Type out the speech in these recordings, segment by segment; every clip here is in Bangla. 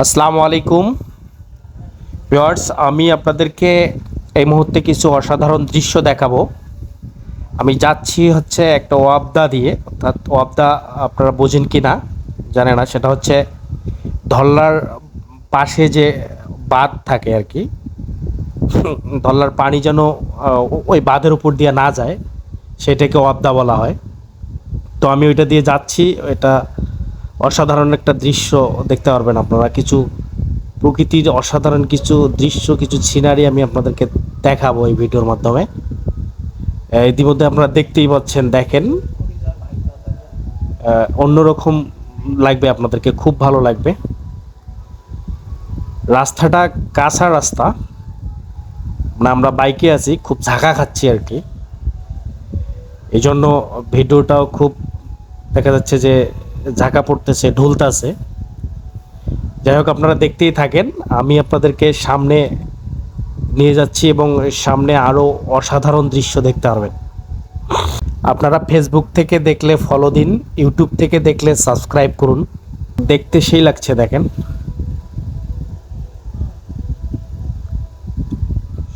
আসসালামু আলাইকুম। ভিউয়ার্স, আমি আপনাদেরকে এই মুহূর্তে কিছু অসাধারণ দৃশ্য দেখাবো। আমি যাচ্ছি হচ্ছে একটা ওয়াবদা দিয়ে, অর্থাৎ ওয়াবদা আপনারা বোঝেন কি না জানে না, সেটা হচ্ছে ধল্লার পাশে যে বাঁধ থাকে আর কি, ধল্লার পানি যেন ওই বাঁধের উপর দিয়ে না যায়, সেটাকে ওয়াবদা বলা হয়। তো আমি ওইটা দিয়ে যাচ্ছি, এটা অসাধারণ একটা দৃশ্য দেখতে পারবেন আপনারা। কিছু প্রকৃতির অসাধারণ কিছু দৃশ্য, কিছু সিনারি আমি আপনাদেরকে দেখাবো এই ভিডিওর মাধ্যমে। ইতিমধ্যে আপনারা দেখতেই পাচ্ছেন, দেখেন। অন্যরকম লাগবে আপনাদেরকে, খুব ভালো লাগবে। রাস্তাটা কাঁচা রাস্তা। মানে আমরা বাইকে আছি, খুব ঝাঁকা খাচ্ছি আর কি। এই জন্য ভিডিওটাও খুব দেখা যাচ্ছে যে ঝাঁকা পড়তেছে, ঢুলতাছে। যাই হোক, আপনারা দেখতেই থাকেন। আমি আপনাদেরকে সামনে নিয়ে যাচ্ছি এবং সামনে আরও অসাধারণ দৃশ্য দেখতে পারবেন। আপনারা ফেসবুক থেকে দেখলে ফলো দিন ইউটিউব থেকে দেখলে সাবস্ক্রাইব করুন। দেখতে সেই লাগছে, দেখেন।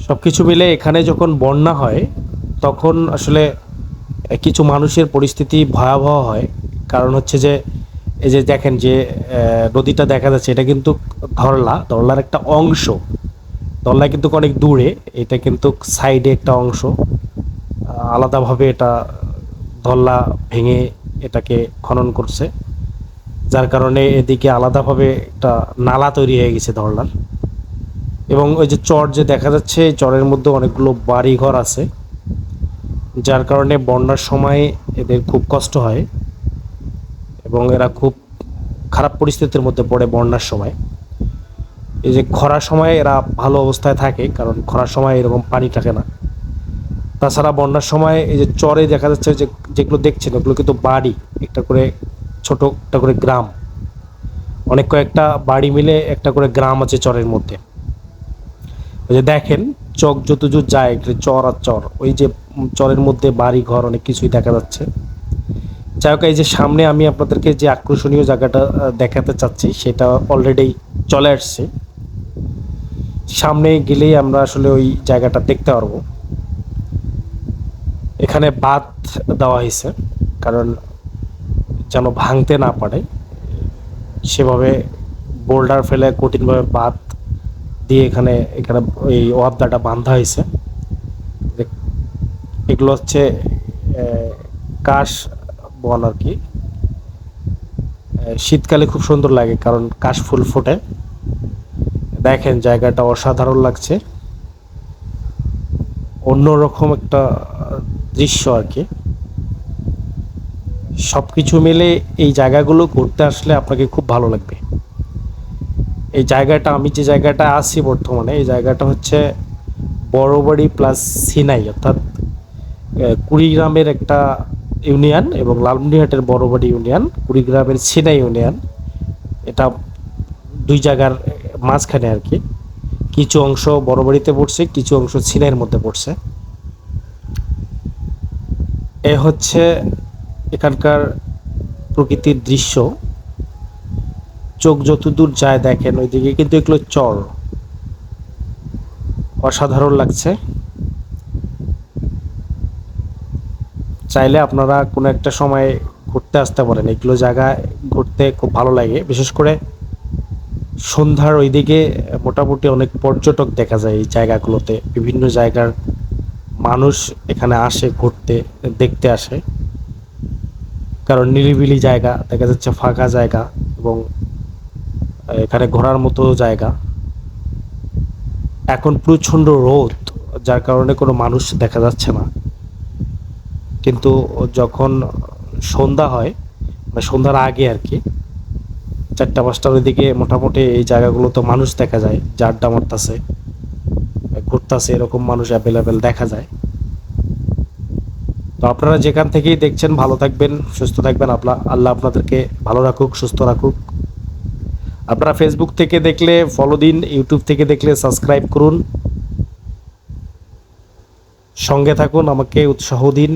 সব কিছু মিলে এখানে যখন বন্যা হয়, তখন আসলে কিছু মানুষের পরিস্থিতি ভয়াবহ হয়। কারণ হচ্ছে যে, এই যে দেখেন যে নদীটা দেখা যাচ্ছে, এটা কিন্তু ধরলা, ধরলার একটা অংশ। ধরলা কিন্তু অনেক দূরে, এটা কিন্তু সাইডে একটা অংশ। আলাদাভাবে এটা ধরলা ভেঙে এটাকে খনন করছে, যার কারণে এদিকে আলাদাভাবে একটা নালা তৈরি হয়ে গেছে ধরলার। এবং ওই যে চর যে দেখা যাচ্ছে চরের মধ্যে অনেকগুলো বাড়ি ঘর আছে, যার কারণে বন্যার সময় এদের খুব কষ্ট হয়। এবং এরা খুব খারাপ পরিস্থিতির মধ্যে পড়ে বন্যার সময়। এই যে খরার সময় এরা ভালো অবস্থায় থাকে, কারণ খরার সময় এরকম পানি থাকে না। তাছাড়া বন্যার সময় এই যে চরে দেখা যাচ্ছে যে যেগুলো দেখছেন, ওগুলো কিন্তু বাড়ি, একটা করে ছোট একটা করে গ্রাম। অনেক কয়েকটা বাড়ি মিলে একটা করে গ্রাম আছে চরের মধ্যে। ওই যে দেখেন, চক যত যায় চর আর চর, ওই যে চরের মধ্যে বাড়ি ঘর অনেক কিছুই দেখা যাচ্ছে। যাই এই যে সামনে আমি আপনাদেরকে যে আকর্ষণীয় জায়গাটা দেখাতে চাচ্ছি, সেটা অলরেডি চলে আসছে। সামনে গেলেই আমরা আসলে ওই জায়গাটা দেখতে পারব। এখানে বাঁধ দেওয়া হয়েছে, কারণ যেন ভাঙতে না পারে। সেভাবে বোল্ডার ফেলে কঠিনভাবে বাঁধ দিয়ে এখানে এখানে ওই ওয়াবদাটা বাঁধা হয়েছে। এগুলো হচ্ছে কাশ বন আর কি। শীতকালে খুব সুন্দর লাগে কারণ কাশ ফুল ফোটে। দেখেন জায়গাটা অসাধারণ লাগছে। অন্যরকম একটা দৃশ্য আর কি। সব কিছু মিলে এই জায়গাগুলো ঘুরতে আসলে আপনাকে খুব ভালো লাগবে। এই জায়গাটা, আমি যে জায়গাটা আছি বর্তমানে, এই জায়গাটা হচ্ছে বড়বাড়ি প্লাস সিনাই, অর্থাৎ কুড়িগ্রামের একটা ইউনিয়ন এবং লালমনিহাটের বড়বাড়ি ইউনিয়ন, কুড়িগ্রামের সিনাই ইউনিয়ন। এটা দুই জায়গার মাঝখানে আর কি। কিছু অংশ বড়বাড়িতে পড়ছে, কিছু অংশ সিনাইয়ের মধ্যে পড়ছে। এ হচ্ছে এখানকার প্রকৃতির দৃশ্য। চোখ যতদূর যায় দেখেন, ওইদিকে কিন্তু এগুলো চর। অসাধারণ লাগছে। চাইলে আপনারা কোনো একটা সময় ঘুরতে আসতে পারেন। এগুলো জায়গায় ঘুরতে খুব ভালো লাগে। বিশেষ করে সন্ধ্যার ওইদিকে মোটামুটি অনেক পর্যটক দেখা যায় এই জায়গাগুলোতে। বিভিন্ন জায়গার মানুষ এখানে আসে, ঘুরতে, দেখতে আসে। কারণ নিরিবিলি জায়গা, দেখা যাচ্ছে ফাঁকা জায়গা এবং এখানে ঘোরার মতো জায়গা। এখন প্রচণ্ড রোদ, যার কারণে কোনো মানুষ দেখা যাচ্ছে না। কিন্তু যখন সন্ধ্যা হয় মানে সন্ধ্যার আগে আর কি, চারটা, পাঁচটার ওইদিকে মোটামুটি এই জায়গাগুলোতে মানুষ দেখা যায়, যে আড্ডা মারতাছে, ঘুরতাছে, এরকম মানুষ অ্যাভেলেবেল দেখা যায়। তো আপনারা যেখান থেকেই দেখছেন, ভালো থাকবেন, সুস্থ থাকবেন। আপনার আল্লাহ আপনাদেরকে ভালো রাখুক, সুস্থ রাখুক। আপনারা ফেসবুক থেকে দেখলে ফলো দিন ইউটিউব থেকে দেখলে সাবস্ক্রাইব করুন। সঙ্গে থাকুন, আমাকে উৎসাহ দিন।